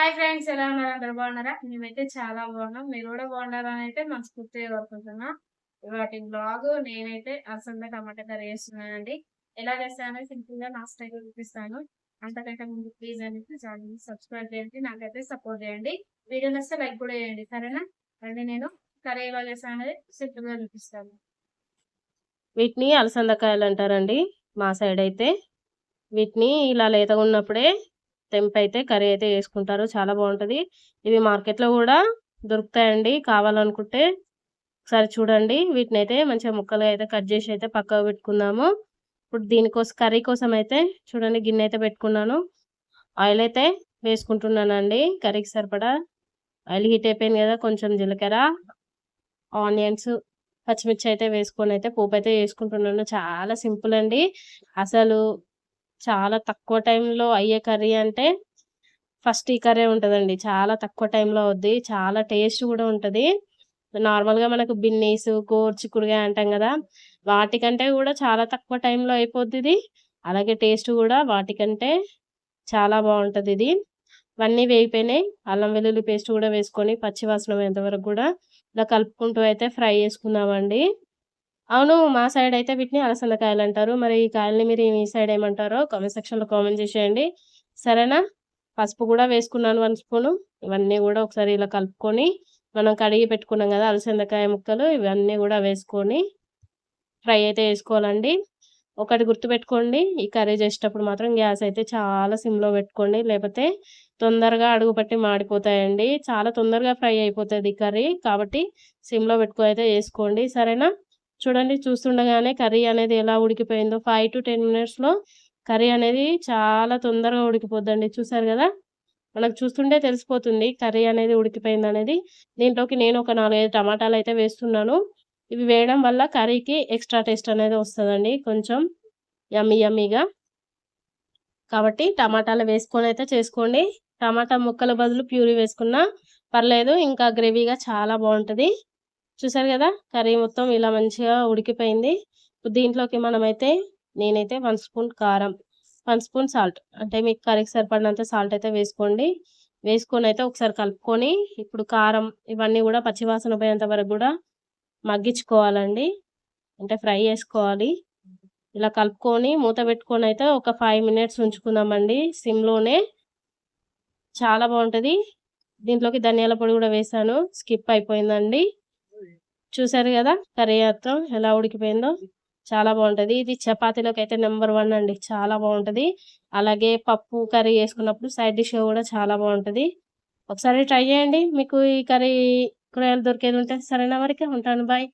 Hi friends ఎలా ఉన్నారు? అందరు బాగున్నారా? మేమైతే చాలా బాగున్నాం. మీరు కూడా బాగున్నారని అయితే మనస్ఫూర్తిగా కోరుకుంటున్నా. ఇవాటి బ్లాగ్ నేనైతే అసలు టమాటా కర్రీ చేస్తున్నానండి. ఎలా చేస్తానో సింపుల్గా నా స్టైల్ చూపిస్తాను. అంతకంటే ముందు ప్లీజ్ అనేది ఛానల్ సబ్స్క్రైబ్ చేయండి నాకైతే సపోర్ట్ చేయండి. వీడియో నచ్చితే లైక్ కూడా చేయండి సరేనా? అంటే నేను కర్రీ ఎలా చేస్తాను అనేది సింపుల్గా చూపిస్తాను. వీటిని అలసందకాయలు అంటారండి మా సైడ్ అయితే. వీటిని ఇలా లేతగా ఉన్నప్పుడే తెంపి అయితే కర్రీ అయితే వేసుకుంటారు. చాలా బాగుంటుంది. ఇవి మార్కెట్లో కూడా దొరుకుతాయండి. కావాలనుకుంటే ఒకసారి చూడండి. వీటిని అయితే మంచిగా ముక్కలు అయితే కట్ చేసి అయితే పక్కకు పెట్టుకుందాము. ఇప్పుడు దీనికోసం కర్రీ కోసం అయితే చూడండి గిన్నె అయితే పెట్టుకున్నాను. ఆయిల్ అయితే వేసుకుంటున్నానండి. కర్రీకి సరిపడా ఆయిల్ హీట్ అయిపోయింది కదా కొంచెం జీలకర్ర ఆనియన్స్ పచ్చిమిర్చి అయితే వేసుకొని అయితే పోపు అయితే వేసుకుంటున్నాను. చాలా సింపుల్ అండి. అసలు చాలా తక్కువ టైంలో అయ్యే కర్రీ అంటే ఫస్ట్ ఈ కర్రీ ఉంటుందండి. చాలా తక్కువ టైంలో అవుద్ది. చాలా టేస్ట్ కూడా ఉంటుంది. నార్మల్గా మనకు బిన్నీస్ గోర్చికుడుగా అంటాం కదా వాటికంటే కూడా చాలా తక్కువ టైంలో అయిపోద్ది ఇది. అలాగే టేస్ట్ కూడా వాటికంటే చాలా బాగుంటుంది ఇది. ఇవన్నీ వేగిపోయినాయి. అల్లం వెల్లుల్లి పేస్ట్ కూడా వేసుకొని పచ్చివాసన ఎంతవరకు కూడా ఇలా కలుపుకుంటూ అయితే ఫ్రై చేసుకుందామండి. అవును మా సైడ్ అయితే వీటిని అలసందకాయలు అంటారు మరి ఈ కాయల్ని మీరు మీ సైడ్ ఏమంటారో కామెంట్ సెక్షన్లో కామెంట్ చేసేయండి. సరేనా? పసుపు కూడా వేసుకున్నాను వన్ స్పూను. ఇవన్నీ కూడా ఒకసారి ఇలా కలుపుకొని మనం కడిగి పెట్టుకున్నాం కదా అలసందకాయ ముక్కలు ఇవన్నీ కూడా వేసుకొని ఫ్రై అయితే వేసుకోవాలండి. ఒకటి గుర్తుపెట్టుకోండి ఈ కర్రీ చేసేటప్పుడు మాత్రం గ్యాస్ అయితే చాలా సిమ్లో పెట్టుకోండి. లేకపోతే తొందరగా అడుగు పట్టి మాడిపోతాయండి. చాలా తొందరగా ఫ్రై అయిపోతుంది ఈ కర్రీ కాబట్టి సిమ్లో పెట్టుకో అయితే వేసుకోండి. సరేనా? చూడండి చూస్తుండగానే కర్రీ అనేది ఎలా ఉడికిపోయిందో ఫైవ్ టు టెన్ మినిట్స్లో కర్రీ అనేది చాలా తొందరగా ఉడికిపోద్దండి. చూసారు కదా? మనకు చూస్తుంటే తెలిసిపోతుంది కర్రీ అనేది ఉడికిపోయింది అనేది. దీంట్లోకి నేను ఒక నాలుగైదు టమాటాలు అయితే వేస్తున్నాను. ఇవి వేయడం వల్ల కర్రీకి ఎక్స్ట్రా టేస్ట్ అనేది వస్తుందండి. కొంచెం యమ్మీ యమ్మీగా. కాబట్టి టమాటాలు వేసుకొని అయితే చేసుకోండి. టమాటా ముక్కల బదులు ప్యూరీ వేసుకున్నా పర్లేదు ఇంకా గ్రేవీగా చాలా బాగుంటుంది. చూసారు కదా? కర్రీ మొత్తం ఇలా మంచిగా ఉడికిపోయింది. దీంట్లోకి మనమైతే నేనైతే వన్ స్పూన్ కారం వన్ స్పూన్ సాల్ట్. అంటే మీకు కర్రీకి సరిపడినంత సాల్ట్ అయితే వేసుకోండి. వేసుకొని అయితే ఒకసారి కలుపుకొని ఇప్పుడు కారం ఇవన్నీ కూడా పచ్చివాసన పోయేంత వరకు కూడా మగ్గించుకోవాలండి. అంటే ఫ్రై చేసుకోవాలి. ఇలా కలుపుకొని మూత పెట్టుకొని అయితే ఒక ఫైవ్ మినిట్స్ ఉంచుకుందామండి. సిమ్లోనే. చాలా బాగుంటుంది. దీంట్లోకి ధనియాల పొడి కూడా వేసాను. స్కిప్ అయిపోయిందండి. చూసారు కదా? కర్రీ మొత్తం ఎలా ఉడికిపోయిందో చాలా బాగుంటుంది. ఇది చపాతీలోకి అయితే నెంబర్ వన్ అండి. చాలా బాగుంటుంది. అలాగే పప్పు కర్రీ వేసుకున్నప్పుడు సైడ్ డిష్ కూడా చాలా బాగుంటుంది. ఒకసారి ట్రై చేయండి. మీకు ఈ కర్రీ కూరగాయలు దొరికేది ఉంటే సరేనా వరకే ఉంటాను. బాయ్.